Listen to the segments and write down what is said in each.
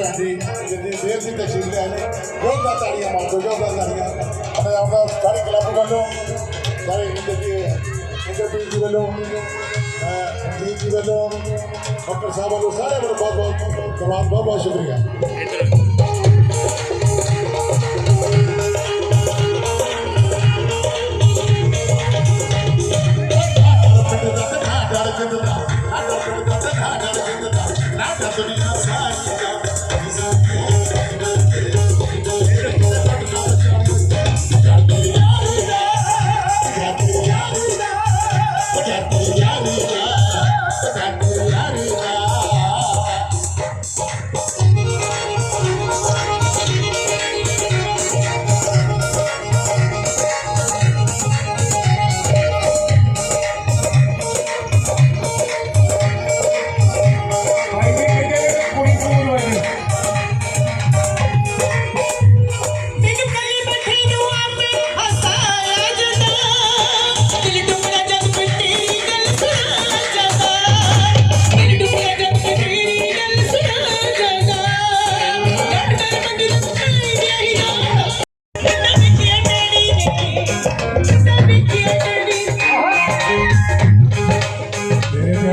ਭੈਣ ਜਿੰਦੀ ਦੇਰ ਦੀ ਤਸ਼ਰੀਫ ਲੈ ਆਏ ਬਹੁਤ ਬਹੁਤ ਤਾੜੀਆਂ ਮਾਰੋ ਬਹੁਤ ਬਹੁਤ ਤਾੜੀਆਂ। ਆਪਣੇ ਆਪ ਦਾ ਸਾਰੇ ਕਲੱਬ ਵੱਲੋਂ, ਸਾਰੇ ਇੰਟਰਵਿਊ ਜੀ ਵੱਲੋਂ ਜੀ ਜੀ ਵੱਲੋਂ, ਡਾਕਟਰ ਸਾਹਿਬ ਵੱਲੋਂ ਸਾਰੇ ਵੱਲੋਂ ਬਹੁਤ ਬਹੁਤ ਧੰਨਵਾਦ, ਬਹੁਤ ਬਹੁਤ ਸ਼ੁਕਰੀਆ।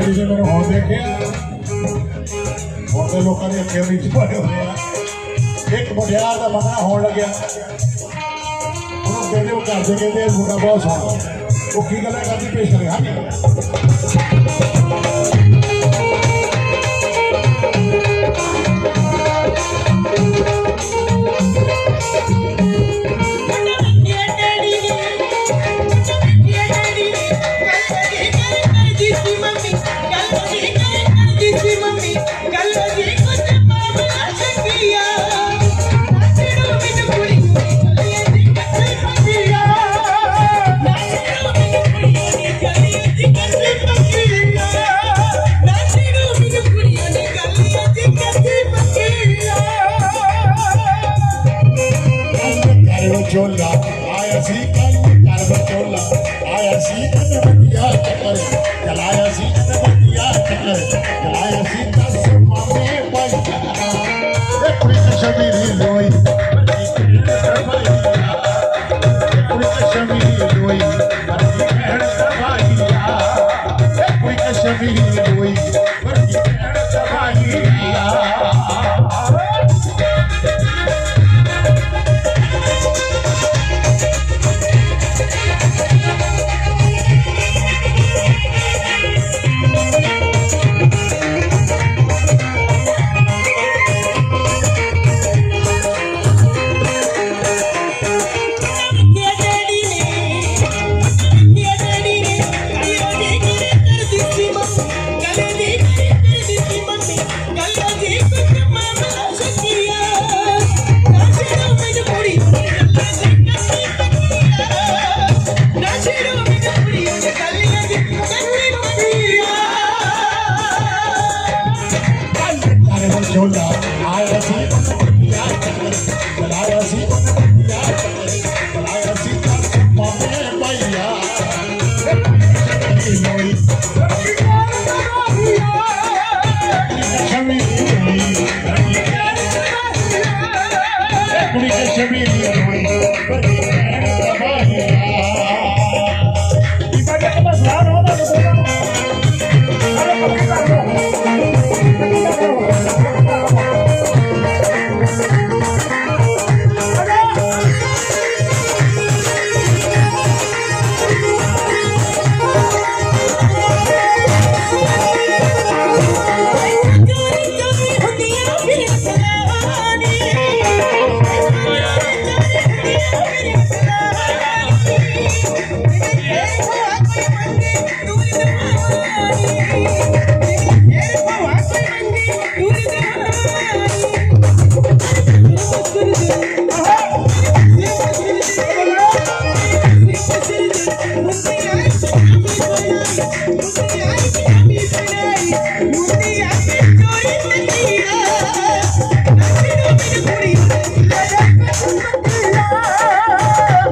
ਤੁਸੀਂ ਮੈਨੂੰ ਹੋਰ ਦੇਖਿਆ ਹੋਰ ਦੇ ਲੋਕਾਂ ਦੇ ਅੱਖੇ ਵਿੱਚ ਭਰੇ ਹੋਏ ਆ। ਇੱਕ ਮੁੰਡਿਆਰ ਦਾ ਮੰਗਣਾ ਹੋਣ ਲੱਗਿਆ। ਉਹਨੂੰ ਕਹਿੰਦੇ ਉਹ ਕਰਦੇ ਕਹਿੰਦੇ ਮੁੰਡਾ ਬਹੁਤ ਸੋਹਣਾ ਉਹ ਕੀ ਹੈ ਕਰਦੀ, ਪੇਸ਼ ਕਰਿਆ ਹਾਂ।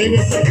Davidson,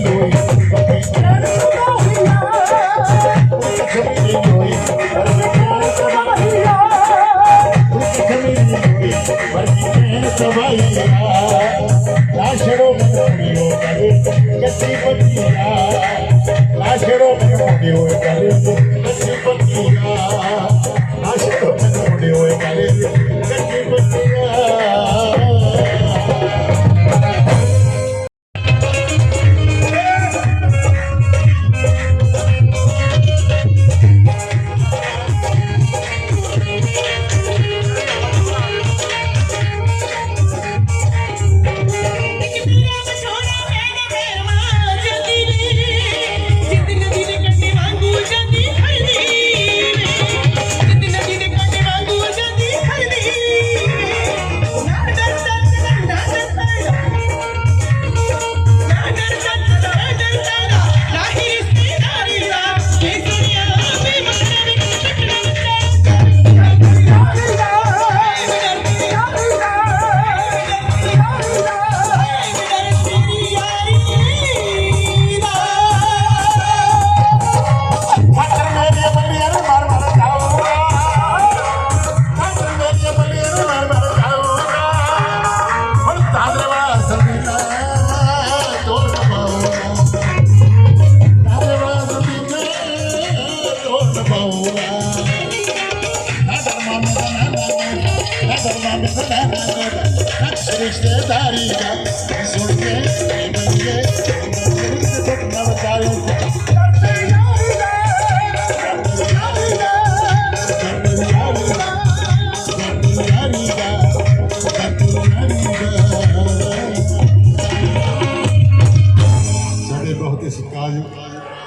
triste tarica, me sorprende.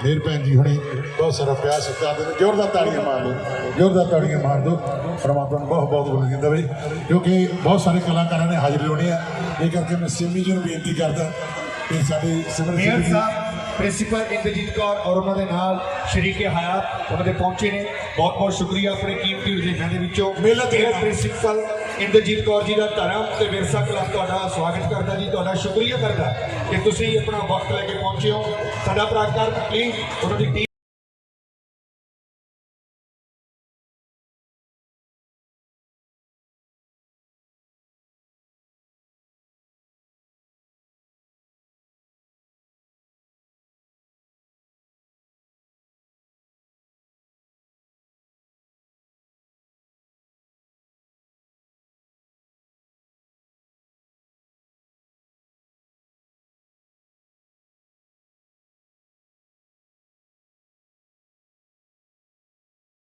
ਮੇਰ ਭੈਣ ਜੀ ਹੁਣੇ ਬਹੁਤ ਸਾਰਾ ਪਿਆਰ ਸਤਿਕਾਰ ਦੇ ਜ਼ੋਰਦਾਰ ਤਾੜੀਆਂ ਮਾਰ ਦਿਓ। ਜ਼ੋਰਦਾਰ ਤਾੜੀਆਂ ਮਾਰ ਦਿਓ। ਪਰਮਾਤਮਾ ਨੂੰ ਬਹੁਤ ਬਹੁਤ ਬੋਲ ਦਿੰਦਾ ਬਈ। ਕਿਉਂਕਿ ਬਹੁਤ ਸਾਰੇ ਕਲਾਕਾਰਾਂ ਨੇ ਹਾਜ਼ਰੀ ਲਾਉਣੀ ਹੈ ਇਹ ਕਰਕੇ ਮੈਂ ਸਿੰਮੀ ਜੀ ਨੂੰ ਬੇਨਤੀ ਕਰਦਾ ਕਿ ਸਾਡੇ ਸਿਮਰਨ ਮੇਅਰ ਸਿੰਘ ਜੀ ਸਾਹਿਬ ਪ੍ਰਿੰਸੀਪਲ ਇੰਦਰਜੀਤ ਕੌਰ ਔਰ ਉਹਨਾਂ ਦੇ ਨਾਲ ਸ਼ਰੀਕੇ ਹਯਾਤ ਉਹਨਾਂ ਦੇ ਪਹੁੰਚੇ ਨੇ। ਬਹੁਤ ਬਹੁਤ ਸ਼ੁਕਰੀਆ ਆਪਣੇ ਕੀਮਤੀ ਰੁਝੇਵਿਆਂ ਦੇ ਵਿੱਚੋਂ। ਮੇਲਾ ਤੇ- ਪ੍ਰਿੰਸੀਪਲ ਇੰਦਰਜੀਤ ਕੌਰ ਜੀ ਦਾ ਧਰਮ ਤੇ ਵਿਰਸਾ ਕਲੱਬ ਤੁਹਾਡਾ ਸਵਾਗਤ ਕਰਦਾ ਜੀ। ਤੁਹਾਡਾ ਸ਼ੁਕਰੀਆ ਕਰਦਾ ਕਿ ਤੁਸੀਂ ਆਪਣਾ ਵਕਤ ਲੈ ਕੇ ਪਹੁੰਚੇ ਹੋ। ਸਾਡਾ ਪ੍ਰਾਕਾਰ ਪਲੀਜ਼ ਉਹਨਾਂ ਦੀ ਟੀਮ